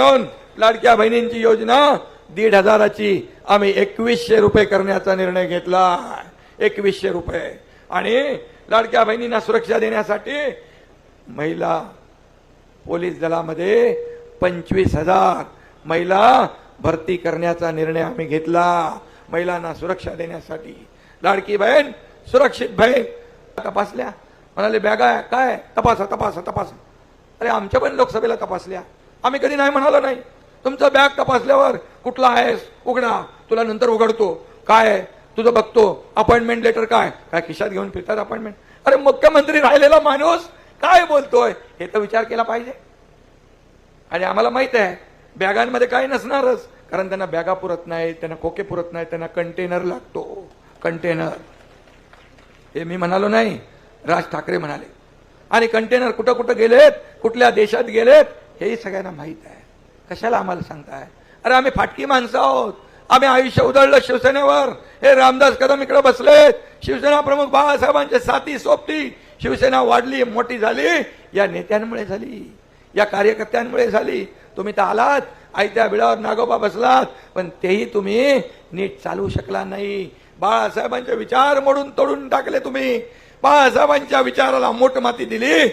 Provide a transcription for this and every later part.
म्हणून लाडक्या बहिणींची योजना दीड हजाराची. आम्ही एकवीसशे रुपये करण्याचा निर्णय घेतला. एकवीसशे रुपये. आणि लाडक्या बहिणींना सुरक्षा देण्यासाठी महिला पोलीस दलामध्ये पंचवीस हजार. महिला भरती करण्याचा निर्णय आम्ही घेतला. महिलांना सुरक्षा देण्यासाठी. लाडकी बहीण सुरक्षित बहीण. तपासल्या. म्हणाले बॅगा काय? तपासा तपासा तपासा. अरे आमच्या पण लोकसभेला तपासल्या. आम्ही कधी नाही म्हणालो नाही. तुमचं बॅग तपासल्यावर कुठला आहेस? उघडा. तुला नंतर उघडतो. काय तुझं बघतो. अपॉइंटमेंट लेटर काय? काय खिशात घेऊन फिरतात अपॉइंटमेंट अरे मुख्यमंत्री राहिलेला माणूस काय बोलतोय? हे तर विचार केला पाहिजे. आणि आम्हाला माहीत आहे बॅगांमध्ये काही नसणारच. कारण त्यांना बॅगा पुरत नाही त्यांना खोके पुरत नाही त्यांना कंटेनर लागतो. कंटेनर हे मी म्हणालो नाही. राज ठाकरे म्हणाले. आणि कंटेनर कुठं कुठं गेलेत? कुठल्या देशात गेलेत? हेही सगळ्यांना माहीत आहे. कशाला आम्हाला सांगताय? अरे आम्ही फाटकी माणसं आहोत. आम्ही आयुष्य उधळलं शिवसेनेवर. हे रामदास कदम इकडे बसलेत. शिवसेना प्रमुख बाळासाहेबांचे साथी सोबती शिवसेना वाढली मोठी झाली. या नेत्यांमुळे झाली. या कार्यकर्त्यांमुळे झाली. तुम्ही तर आलात. आयत्या बिळावर नागोबा बसलात. पण तेही तुम्ही नीट चालवू शकला नाही. बाळासाहेबांचे विचार मोडून तोडून टाकले तुम्ही. बाळासाहेबांच्या विचाराला मोठ माती दिली.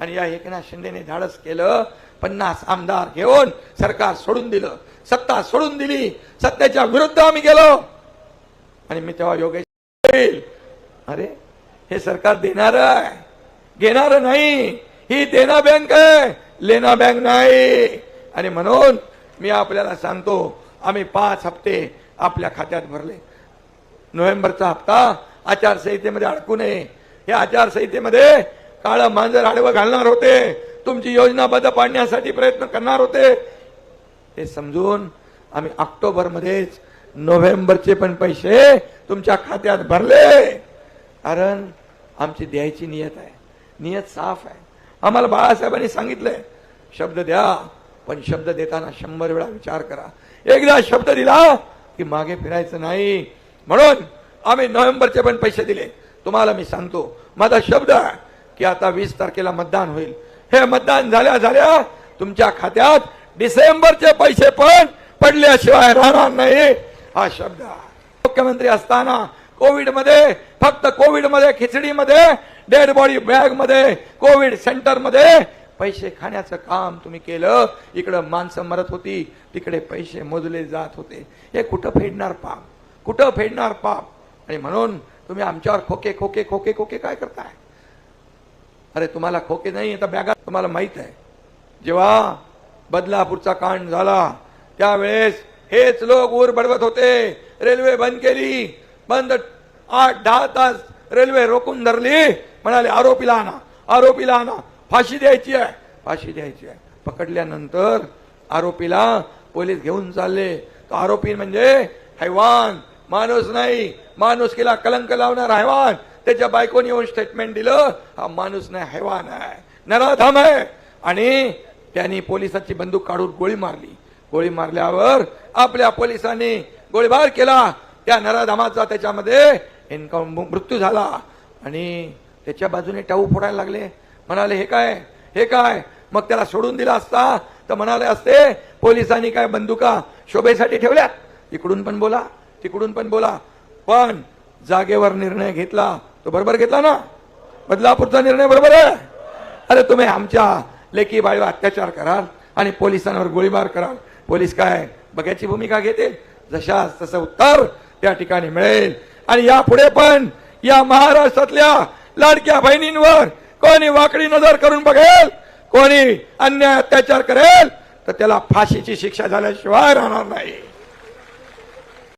आणि या एकनाथ शिंदेने धाडस केलं. पन्नास आमदार घेऊन सरकार सोडून दिलं. सत्ता सोडून दिली. सत्तेच्या विरुद्ध आम्ही गेलो. आणि मी तेव्हा योगेश अरे हे सरकार देणार आहे. घेणार नाही. ही देना बँक आहे. लेना बँक नाही. आणि म्हणून मी आपल्याला सांगतो आम्ही पाच हप्ते आपल्या खात्यात भरले. नोव्हेंबरचा हप्ता आचारसंहितेमध्ये अडकू नये. या आचारसंहितेमध्ये काळं मांजर आडवं घालणार होते. तुमची योजना पाडण्यासाठी प्रयत्न करणार होते. हे समजून आम्ही ऑक्टोबर मध्येच नोव्हेंबरचे पण पैसे तुमच्या खात्यात भरले. कारण आमची द्यायची नियत आहे. नियत साफ आहे. आम्हाला बाळासाहेबांनी सांगितलंय शब्द द्या पण शब्द देताना शंभर वेळा विचार करा. एकदा शब्द दिला की मागे फिरायचं नाही. म्हणून आम्ही नोव्हेंबरचे पण पैसे दिले. तुम्हाला मी सांगतो माझा शब्द आहे की आता वीस तारखेला मतदान होईल. हे मतदान झाल्या झाल्या तुमच्या खात्यात डिसेंबरचे पैसे पण पडल्याशिवाय राहणार नाही. हा शब्द मुख्यमंत्री असताना कोविडमध्ये फक्त कोविडमध्ये खिचडीमध्ये डेड बॉडी बॅगमध्ये कोविड सेंटरमध्ये पैसे खाण्याचं काम तुम्ही केलं. इकडं माणसं मरत होती तिकडे पैसे मोजले जात होते. हे कुठं फेडणार पाप? कुठं फेडणार पाप? आणि म्हणून तुम्ही आमच्यावर खोके खोके खोके खोके काय करताय? अरे तुम्हाला खोके नाही आता बॅगा तुम्हाला माहीत आहे. जेव्हा बदलापूरचा कांड झाला त्यावेळेस हेच लोक ऊर बडवत होते. रेल्वे बंद केली. बंद आठ दहा तास रेल्वे रोखून धरली. म्हणाले आरोपीला आणा. आरोपीला आणा. फाशी द्यायची आहे. फाशी द्यायची आहे. पकडल्यानंतर आरोपीला पोलीस घेऊन चालले. तो आरोपी म्हणजे हैवान. माणूस नाही. माणूस केला कलंक लावणार हैवान. त्याच्या बायकोने येऊन स्टेटमेंट दिलं. हा माणूस नाही हैवान आहे. नराधाम आहे. आणि त्यांनी पोलिसाची बंदूक काढून गोळी मारली. गोळी मारल्यावर आपल्या पोलिसांनी गोळीबार केला. त्या नराधामाचा त्याच्यामध्ये इन्काउंट मृत्यू झाला. आणि त्याच्या बाजूने टाऊ फोडायला लागले. म्हणाले हे काय? हे काय? मग त्याला सोडून दिला असता? तर म्हणाले असते पोलिसांनी काय बंदुका शोभेसाठी ठेवल्या इकडून पण बोला तिकडून पण बोला. पण जागेवर निर्णय घेतला तो बरोबर घेतला ना? बदलापूरचा निर्णय बरोबर आहे. अरे तुम्ही आमच्या लेकी बाळीवर अत्याचार कराल आणि पोलिसांवर गोळीबार कराल. पोलीस काय बघ्याची भूमिका घेतील? जशा तसं उत्तर त्या ठिकाणी मिळेल. आणि यापुढे पण या महाराष्ट्रातल्या लाडक्या बहिणींवर कोणी वाकडी नजर करून बघेल कोणी अन्याय अत्याचार करेल तर त्याला फाशीची शिक्षा झाल्याशिवाय राहणार नाही.